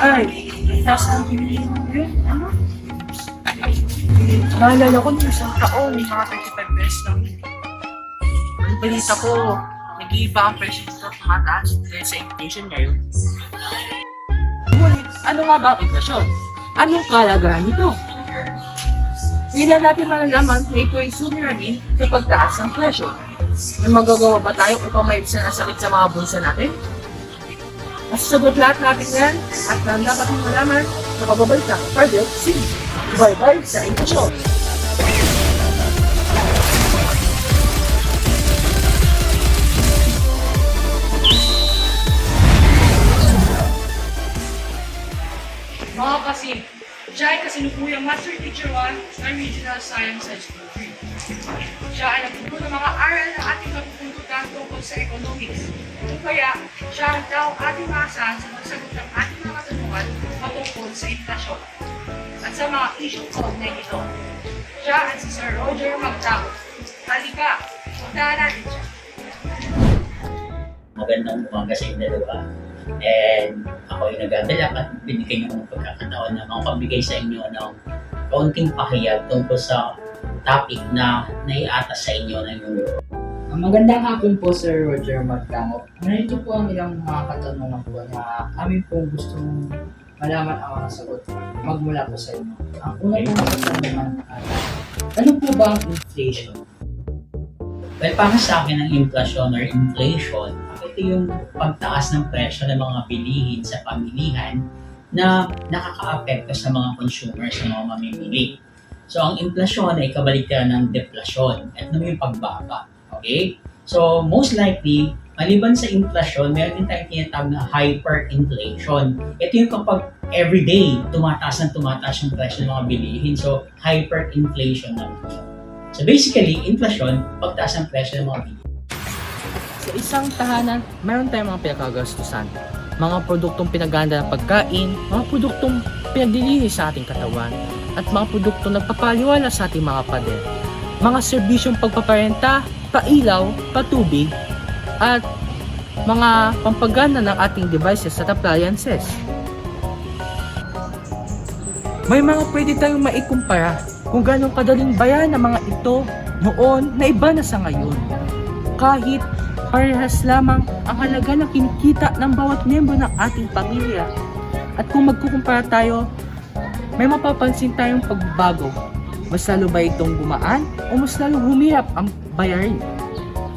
Ay, nasa ano? Naalala ko nung isang taon, mga 35 pesos lang. Ang balita ko, nag-iiba ang presyo nito, tumataas dahil sa inflation ngayon. Ngunit, ano nga ba ang inflation? Anong kalagahan nito? Hindi natin malalaman kung ito ay sumiramin sa pagtaas ng presyo. May magagawa ba tayo upang maibsan ang sakit sa mga bulsa natin? Masasagot lahat natin yan at ang dapat mong malaman sa pagbabalik ng Cardio C. Bye-bye sa inflation. Mga kasi, siya ay kasinukuyang Master Teacher 1 ng Regional Science High School 3. Siya ay nagtuturo ng mga aral na ating tungkol sa economics. Kung kaya, siya tao ating maasahan sa magsagot ng ating mga tanungan patungkol sa inflasyon at sa mga issue kaugnay nito. Siya ay si Sir Roger Magtao. Halika, puntahan natin siya. magandang umaga sa inyo dalawa. And ako yung nagdadala at binigyan niyo ng pagkakataon na makapabigay sa inyo ng kaunting pahayag tungkol sa topic na naiatas sa inyo ng Ang magandang hapon po Sir Roger Magdamo. Narito po ang ilang mga katanungan po na amin pong gustong malaman ang mga sagot magmula po sa inyo. Ang una po na katanungan ay, ano po ba ang inflation? Well, para sa akin ang inflation or inflation, ito yung pagtaas ng presyo ng mga bilihin sa pamilihan na nakakaapekto sa mga consumers, sa mga mamimili. So, ang inflasyon ay kabaliktaran ng deflasyon at ano yung pagbaba. Okay? So, most likely, maliban sa inflasyon, meron din tayong tinatawag na hyperinflation. Ito yung kapag everyday tumataas ng tumataas yung presyo ng mga bilihin. So, hyperinflation siya. So basically, inflation, pagtaas ng presyo ng mga bilihin. Sa isang tahanan, mayroon tayong mga pinagkagastusan. Mga produktong pinaganda ng pagkain, mga produktong pinaglilinis sa ating katawan, at mga produktong nagpapaliwala sa ating mga pader. Mga serbisyong pagpaparenta, pailaw, patubig, at mga pampagana ng ating devices at appliances. May mga pwede tayong maikumpara kung gano'ng kadaling bayan ng mga ito noon na iba na sa ngayon. Kahit parehas lamang ang halaga ng kinikita ng bawat miyembro ng ating pamilya. At kung magkukumpara tayo, may mapapansin tayong pagbabago. Mas lalo ba itong gumaan o mas lalo humirap ang bayarin?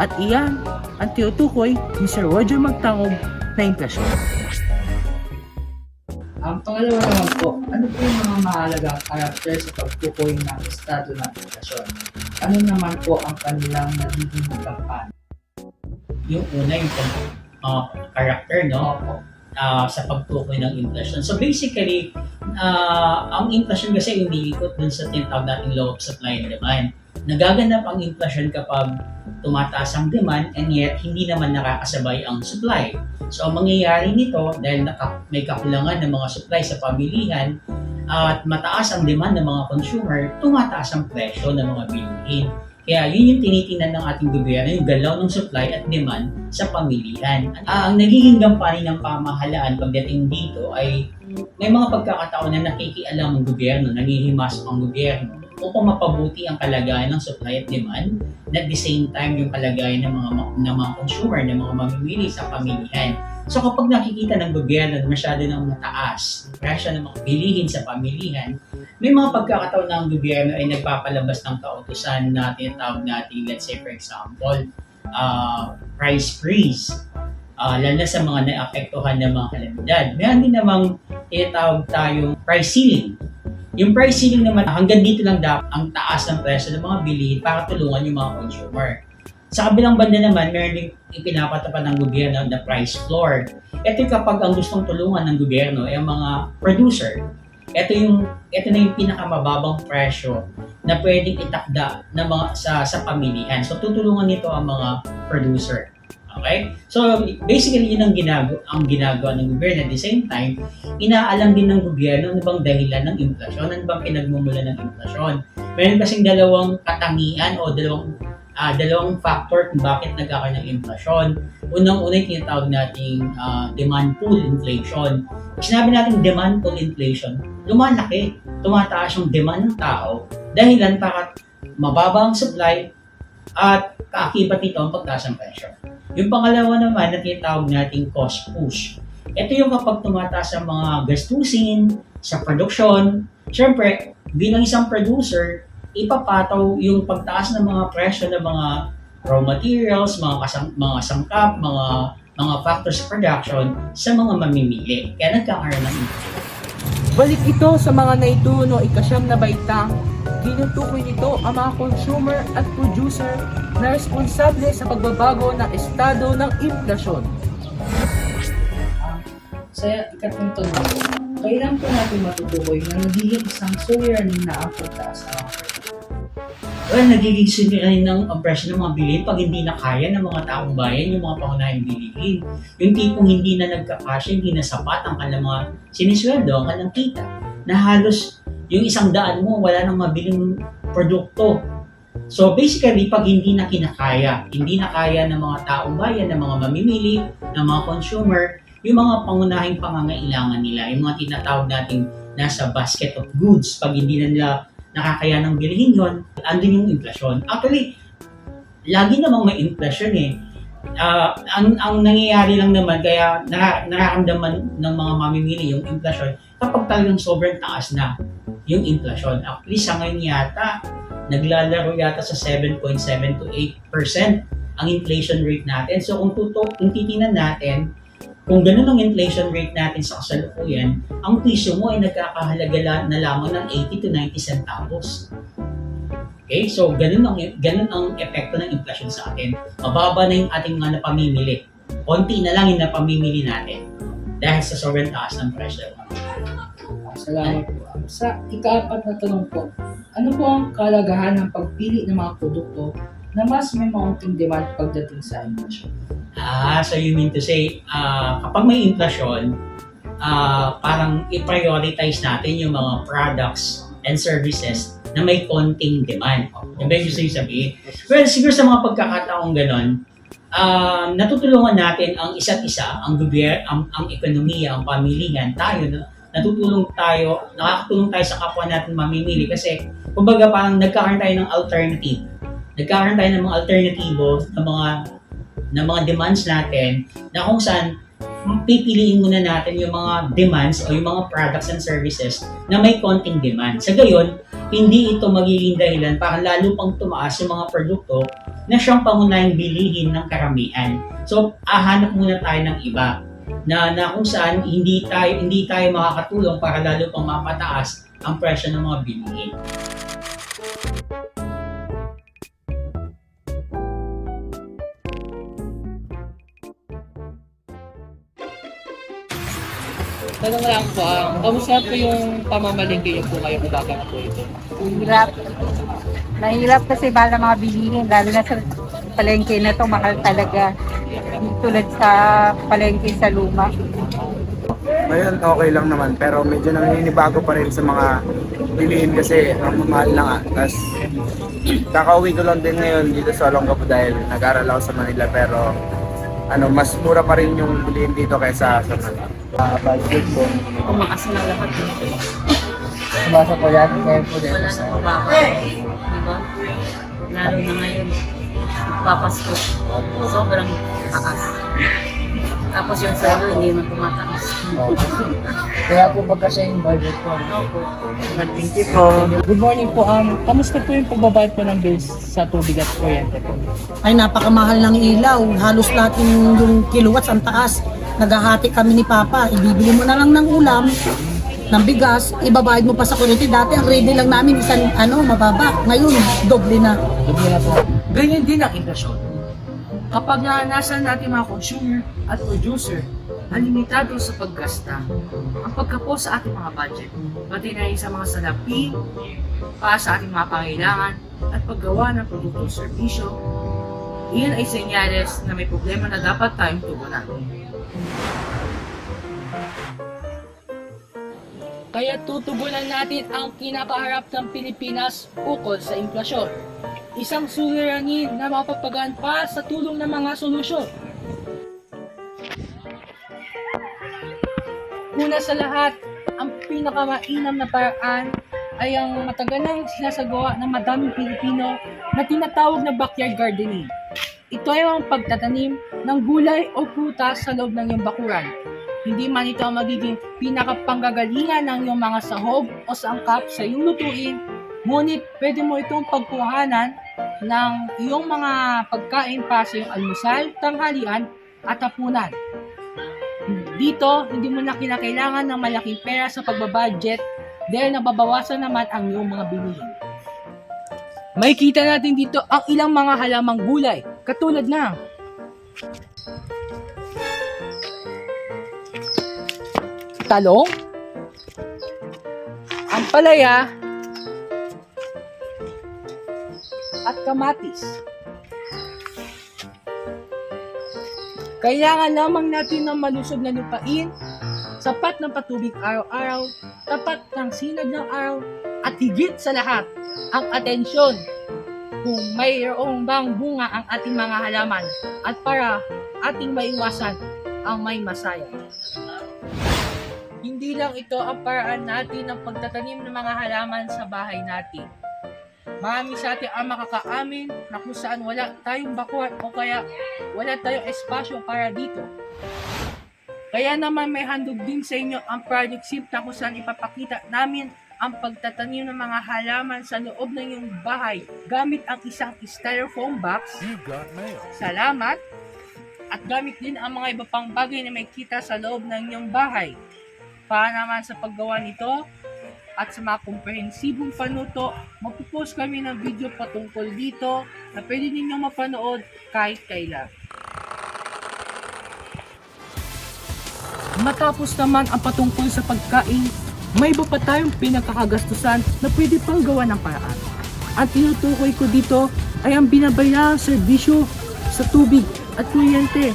At iyan ang tinutukoy ni Sir Roger Magtangog na inflasyon. Ang pangalawa naman po, ano po yung mga mahalagang karakter sa pagtukoy ng estado ng inflasyon? Ano naman po ang kanilang nagiging kampanya? Yung una, yung uh, character, no? Opo. Ah, sa pagtukoy ng inflation. So basically, ah, ang inflation kasi umiikot dun sa tinatawag nating law of supply and demand. Nagaganap ang inflation kapag tumataas ang demand and yet hindi naman nakakasabay ang supply. So ang mangyayari nito dahil naka, may kakulangan ng mga supply sa pamilihan at mataas ang demand ng mga consumer, tumataas ang presyo ng mga bilihin. Kaya yun yung tinitingnan ng ating gobyerno, yung galaw ng supply at demand sa pamilihan. Ah, ang nagiging gampanin ng pamahalaan pagdating dito ay may mga pagkakataon na nakikialam ang gobyerno, nangihimasok ang gobyerno upang mapabuti ang kalagayan ng supply at demand na at the same time yung kalagayan ng mga ng mga consumer, ng mga mamimili sa pamilihan. So kapag nakikita ng gobyerno na masyado nang mataas, presyo ng mga bilihin sa pamilihan, may mga pagkakataon na ang gobyerno ay nagpapalabas ng kautusan na tinatawag natin, let's say for example, uh, price freeze. Uh, lalo na sa mga naapektuhan ng mga kalamidad. Meron din namang tinatawag tayong price ceiling. Yung price ceiling naman, hanggang dito lang dapat ang taas ng presyo ng mga bilihin para tulungan yung mga consumer. Sa kabilang banda naman, meron din ipinapatapan ng gobyerno na price floor. Ito kapag ang gustong tulungan ng gobyerno ay ang mga producer. Ito yung ito na yung pinakamababang presyo na pwedeng itakda ng mga sa sa pamilihan. So tutulungan nito ang mga producer. Okay? So basically yun ang ginagawa ang ginagawa ng gobyerno at the same time, inaalam din ng gobyerno ano bang dahilan ng inflasyon, ano bang pinagmumulan ng inflasyon. Meron kasing dalawang katangian o dalawang ah, dalawang factor kung bakit nagkakaroon ng inflation. Unang-una yung tinatawag nating ah, demand pull inflation. Sinabi natin demand pull inflation, lumalaki. Tumataas yung demand ng tao dahilan para mababa ang supply at kaakibat nito ang pagtaas ng presyo. Yung pangalawa naman na tinatawag nating cost push. Ito yung kapag tumataas ang mga gastusin sa produksyon, syempre, bilang isang producer, ipapataw yung pagtaas ng mga presyo ng mga raw materials, mga, kasang, mga sangkap, mga mga factors of production sa mga mamimili. Kaya nagkakaroon ng inflation. Balik ito sa mga naituno ikasyam na baitang tinutukoy nito ang mga consumer at producer na responsable sa pagbabago ng estado ng inflasyon. Sa ikatlong tanong, kailan po natin matutukoy na nagiging isang suliranin na ang pagtaas ng? Well, nagiging sinirain ng ang ng mga bilihin pag hindi na kaya ng mga taong bayan yung mga pangunahing bilihin. Yung tipong hindi na nagkakasya, hindi na sapat ang kanilang mga sinisweldo, ang kanilang kita. Na halos yung isang daan mo, wala nang mabiling produkto. So basically, pag hindi na kinakaya, hindi na kaya ng mga taong bayan, ng mga mamimili, ng mga consumer, yung mga pangunahing pangangailangan nila, yung mga tinatawag nating nasa basket of goods, pag hindi na nila nakakaya ng bilhin yon, andun yung inflasyon. Actually, lagi namang may inflation eh. Ah, ang, ang nangyayari lang naman, kaya nara, nararamdaman ng mga mamimili yung inflation kapag talagang sobrang taas na yung inflation. Actually, sa ngayon yata, naglalaro yata sa 7.7 to 8% ang inflation rate natin. So kung tuto, kung titingnan natin, kung ganun ang inflation rate natin sa kasalukuyan, ang piso mo ay nagkakahalaga la- na lamang ng 80 to 90 centavos. Okay? So, ganun ang, ganun ang epekto ng inflation sa atin. Mababa na yung ating mga napamimili. Konti na lang yung napamimili natin dahil sa sobrang taas ng presyo. Salamat po. Sa ikaapat na tanong po, ano po ang kalagahan ng pagpili ng mga produkto na mas may maunting demand pagdating sa inflation? Ah, so you mean to say, ah, kapag may inflation, ah, parang i-prioritize natin yung mga products and services na may konting demand. Yung ba yung gusto yung? Well, siguro sa mga pagkakataong ganon, ah, natutulungan natin ang isa't isa, ang gobyerno, ang, ang ekonomiya, ang pamilihan, tayo, na- natutulong tayo, nakakatulong tayo sa kapwa natin mamimili kasi kumbaga parang nagkakaroon tayo ng alternative. Nagkakaroon tayo ng mga alternatibo ng mga ng mga demands natin na kung saan pipiliin muna natin yung mga demands o yung mga products and services na may konting demand. Sa gayon, hindi ito magiging dahilan para lalo pang tumaas yung mga produkto na siyang pangunahing bilihin ng karamihan. So, ahanap muna tayo ng iba na, na kung saan hindi tayo hindi tayo makakatulong para lalo pang mapataas ang presyo ng mga bilihin. Tanong lang po, ah, kamusta po yung pamamalingki yung po kayo umaga po ito? Hirap. Mahirap kasi mahal na mga bilihin, lalo na sa palengke na to, mahal talaga. Hindi Tulad sa palengke sa luma. Ngayon okay lang naman pero medyo naninibago pa rin sa mga bilihin kasi ang mahal na nga. Tapos kakauwi ko lang din ngayon dito sa Olongapo dahil nag-aral ako sa Manila pero ano mas mura pa rin yung bilihin dito kaysa sa Manila. Budget ko. Tumaas na lahat. Basta po yan, kaya po din. Wala nang mababa. Diba? Lalo na ngayon. Papasko. Sobrang taas. Tapos yung salo, hindi man tumataas. Kaya po pagka siya yung budget ko. Opo. Thank you po. Good morning po. Um, kamusta po yung pagbabayad po ng bills sa tubig at kuryente po? ay napakamahal ng ilaw. Halos lahat yung, yung kilowatts ang taas. Naghahati kami ni Papa. Ibibili mo na lang ng ulam, ng bigas, ibabayad mo pa sa kuryente. Dati ang ready lang namin isang ano, mababa. Ngayon, doble na. Sabi na po. Ganyan din ang inflasyon. Kapag naranasan natin mga consumer at producer ang limitado sa paggasta, ang pagkapo sa ating mga budget, pati na sa mga salapi, para sa ating mga pangailangan at paggawa ng produkto o serbisyo, iyan ay senyales na may problema na dapat tayong tugunan. Kaya tutugunan natin ang kinakaharap ng Pilipinas ukol sa inflasyon. isang suliranin na mapapagaan pa sa tulong ng mga solusyon. Una sa lahat, ang pinakamainam na paraan ay ang matagalang sinasagawa ng madaming Pilipino na tinatawag na backyard gardening. Ito ay ang pagtatanim ng gulay o prutas sa loob ng iyong bakuran. Hindi man ito ang magiging pinakapanggagalingan ng iyong mga sahog o sangkap sa iyong lutuin, ngunit pwede mo itong pagkuhanan ng iyong mga pagkain para sa iyong almusal, tanghalian at hapunan. Dito, hindi mo na kinakailangan ng malaking pera sa pagbabudget dahil nababawasan naman ang iyong mga bilihin. Makikita natin dito ang ilang mga halamang gulay katulad ng talong, ampalaya, at kamatis. Kailangan lamang natin ng malusog na lupain, sapat ng patubig araw-araw, tapat ng sinag ng araw, at higit sa lahat, ang atensyon kung mayroong bang bunga ang ating mga halaman at para ating maiwasan ang may masaya. Hindi lang ito ang paraan natin ng pagtatanim ng mga halaman sa bahay natin. Marami sa atin ang makakaamin na kung saan wala tayong bakuan o kaya wala tayong espasyo para dito. Kaya naman may handog din sa inyo ang Project SIP na kung saan ipapakita namin ang pagtatanim ng mga halaman sa loob ng iyong bahay gamit ang isang styrofoam box. Salamat! At gamit din ang mga iba pang bagay na may kita sa loob ng iyong bahay. Para naman sa paggawa nito at sa mga komprehensibong panuto, magpupost kami ng video patungkol dito na pwede ninyong mapanood kahit kailan. Matapos naman ang patungkol sa pagkain, may iba pa tayong pinagkakagastusan na pwede pang gawa ng paraan. Ang tinutukoy ko dito ay ang binabayarang serbisyo sa tubig at kuryente.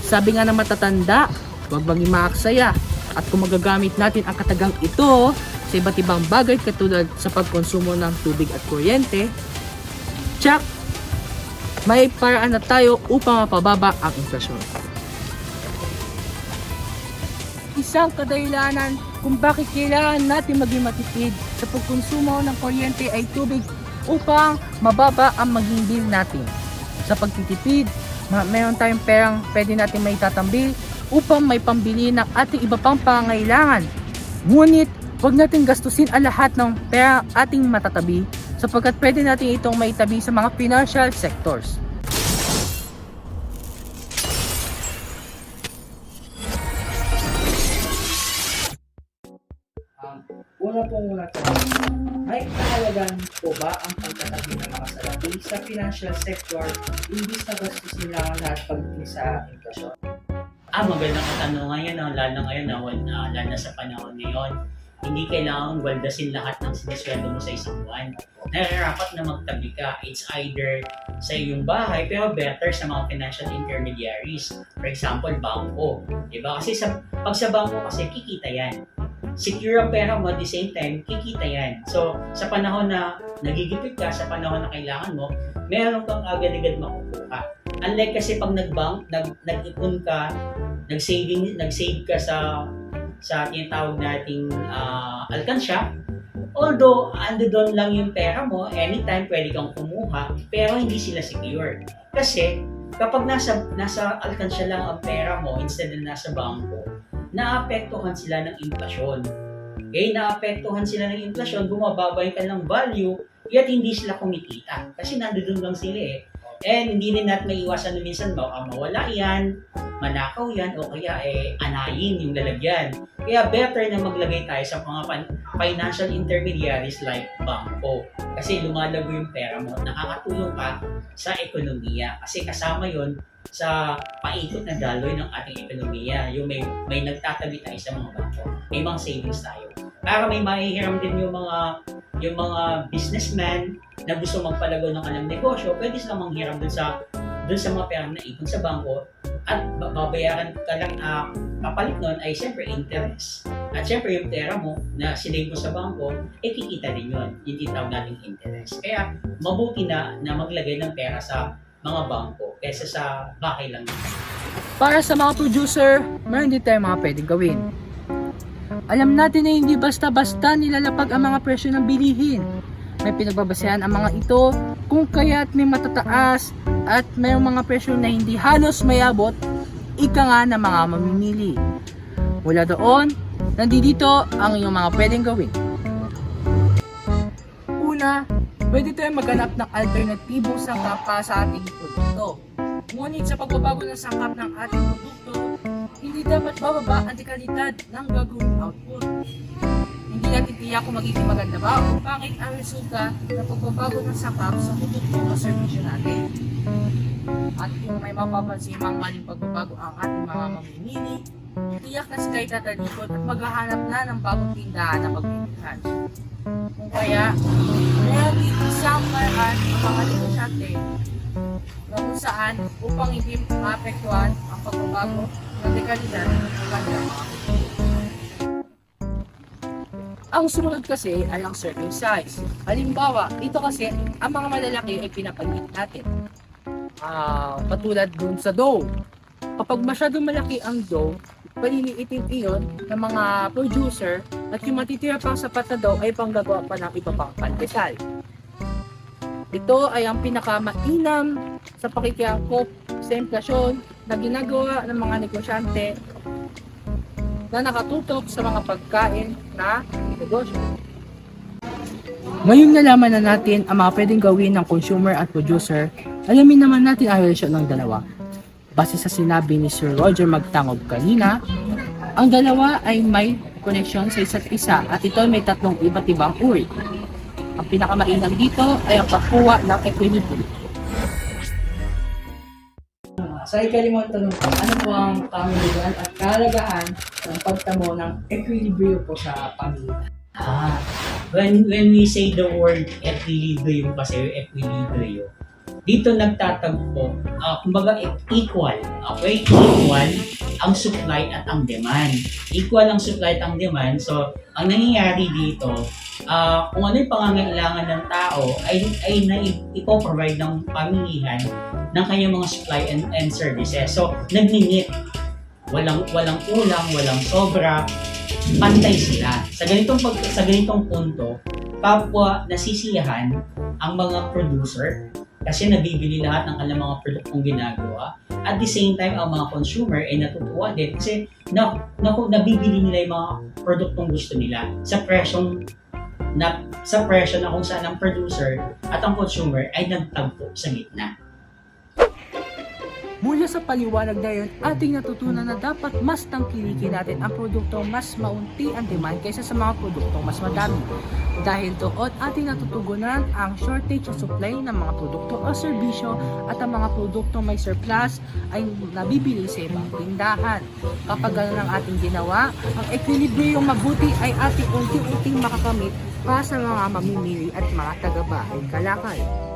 Sabi nga ng matatanda, huwag maging maaksaya. At kung magagamit natin ang katagang ito sa iba't ibang bagay katulad sa pagkonsumo ng tubig at kuryente, tsak, may paraan na tayo upang mapababa ang inflasyon. Isang kadahilanan kung bakit kailangan natin maging matipid sa pagkonsumo ng kuryente ay tubig upang mababa ang maging bill natin. Sa pagtitipid, ma- meron tayong perang pwede natin may tatambil upang may pambili ng ating iba pang pangailangan. Ngunit, huwag natin gastusin ang lahat ng pera ating matatabi sapagkat pwede natin itong maitabi sa mga financial sectors. Po, may kahalagan po ba ang pagtatabi ng mga salapi sa financial sector imbis na gastusin lang ang lahat pagdating sa inflasyon? Ah, magandang katanungan yan, no? lalo ngayon, no? na, lalo na sa panahon ngayon. Hindi kailangan waldasin lahat ng sinisweldo mo sa isang buwan. Nararapat na magtabi ka. It's either sa iyong bahay, pero better sa mga financial intermediaries. For example, bangko. Diba? Kasi sa, pag sa bangko kasi, kikita yan. Secure ang pera mo at the same time, kikita yan. So, sa panahon na nagigipit ka, sa panahon na kailangan mo, meron kang agad-agad makukuha. Unlike kasi pag nag-bank, nag, nag-ipon ka, nag-saving, nag-save ka sa sa tinatawag nating ah, alkansya, although ando doon lang yung pera mo, anytime pwede kang kumuha, pero hindi sila secure. Kasi kapag nasa nasa alkansya lang ang pera mo instead na nasa bangko, naapektuhan sila ng inflasyon. Okay, naapektuhan sila ng inflasyon, bumababa yung kanilang value, yet hindi sila kumikita. Kasi nandoon lang sila eh. And hindi rin natin maiwasan na minsan baka mawala yan, manakaw yan, o kaya eh anayin yung lalagyan. Kaya better na maglagay tayo sa mga financial intermediaries like bangko. Kasi lumalago yung pera mo, nakakatulong ka sa ekonomiya. Kasi kasama yon sa paikot na daloy ng ating ekonomiya. Yung may, may nagtatabi tayo sa mga bangko. May mga savings tayo. Para may mahihiram din yung mga yung mga businessman na gusto magpalago ng kanilang negosyo, pwede silang manghiram dun sa dun sa mga pera na ipon sa bangko at ba- babayaran ka lang uh, kapalit nun ay siyempre interest. At syempre, yung pera mo na sinave mo sa bangko, eh kikita din yun. Yung tinatawag nating interest. Kaya, mabuti na na maglagay ng pera sa mga bangko kaysa sa lang. Para sa mga producer, meron din tayong mga pwedeng gawin. Alam natin na hindi basta-basta nilalapag ang mga presyo ng bilihin. May pinagbabasehan ang mga ito kung kaya't may matataas at may mga presyo na hindi halos mayabot, ika nga ng mga mamimili. Mula doon, nandito ang iyong mga pwedeng gawin. Una, pwede tayong maghanap ng alternatibong sangkap para sa ating produkto. Ngunit sa pagbabago ng sangkap ng ating produkto, hindi dapat bababa ang dekalidad ng gagawing output. Hindi natin tiyak kung magiging maganda ba o pangit ang resulta ng pagbabago ng sangkap sa produkto o servisyo natin. At kung may mapapansin mga maling pagbabago ang ating mga mamimili, tiyak na sila itatalikod at maghahanap na ng bagong tindahan na pagbibigyan. Kung kaya, din isang paraan ang mga negosyante na kung saan upang hindi maapektuhan ang pagbabago ng dekalidad ng mga ang sumunod kasi ay ang serving size. Halimbawa, ito kasi, ang mga malalaki ay pinapaliit natin. Ah, katulad dun sa dough. Kapag masyadong malaki ang dough, paliliitin iyon ng mga producer at yung matitira pang sapat na dough ay panggagawa pa ng iba pang pandesal. Ito ay ang pinakamainam sa pakikiangkop sa inflasyon na ginagawa ng mga negosyante na nakatutok sa mga pagkain na negosyo. Ngayong nalaman na natin ang mga pwedeng gawin ng consumer at producer, alamin naman natin ang relasyon ng dalawa. Base sa sinabi ni Sir Roger Magtangob kanina, ang dalawa ay may connection sa isa't isa at ito ay may tatlong iba't ibang uri. Ang pinakamainam dito ay ang pagkuha ng equilibrium. Sa ikalimang tanong po, ano po ang pamilihan at kalagahan ng pagtamo ng equilibrium po sa pamilya? Ah, when when we say the word equilibrium kasi equilibrium, dito nagtatagpo, ah, kumbaga e- equal, okay? Equal ang supply at ang demand. Equal ang supply at ang demand. So, ang nangyayari dito, ah, kung ano yung pangangailangan ng tao ay ay na ipo-provide ng pamilihan ng kanyang mga supply and, and services. So, nagninit. Walang walang kulang, walang sobra, pantay sila. Sa ganitong pag, sa ganitong punto, kapwa nasisiyahan ang mga producer kasi nabibili lahat ng kanilang mga produktong ginagawa. At the same time, ang mga consumer ay natutuwa din kasi na, na, nabibili nila yung mga produktong gusto nila sa presyong na sa presyo na kung saan ang producer at ang consumer ay nagtagpo sa gitna. Mula sa paliwanag na yun, ating natutunan na dapat mas tangkilikin natin ang produktong mas maunti ang demand kaysa sa mga produktong mas madami. Dahil doon, ating natutugunan ang shortage sa supply ng mga produkto o serbisyo at ang mga produktong may surplus ay nabibili sa ibang tindahan. Kapag ganun ang ating ginawa, ang equilibrium mabuti ay ating unti-unting makakamit para sa mga mamimili at mga taga-bahay kalakal.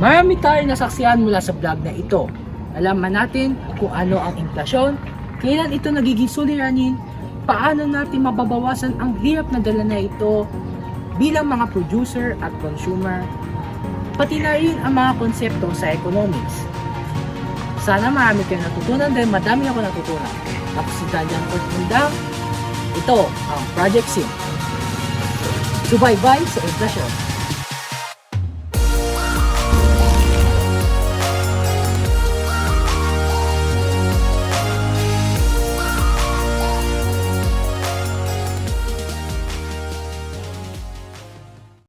Marami tayong nasaksihan mula sa vlog na ito. Alaman natin kung ano ang inflasyon, kailan ito nagiging suliranin, paano natin mababawasan ang hirap na dala na ito bilang mga producer at consumer, pati na rin ang mga konsepto sa economics. Sana marami kayong natutunan dahil madami ako natutunan. Ako si Dalian Portundang. Ito ang Project Sim. Subaybay sa inflasyon.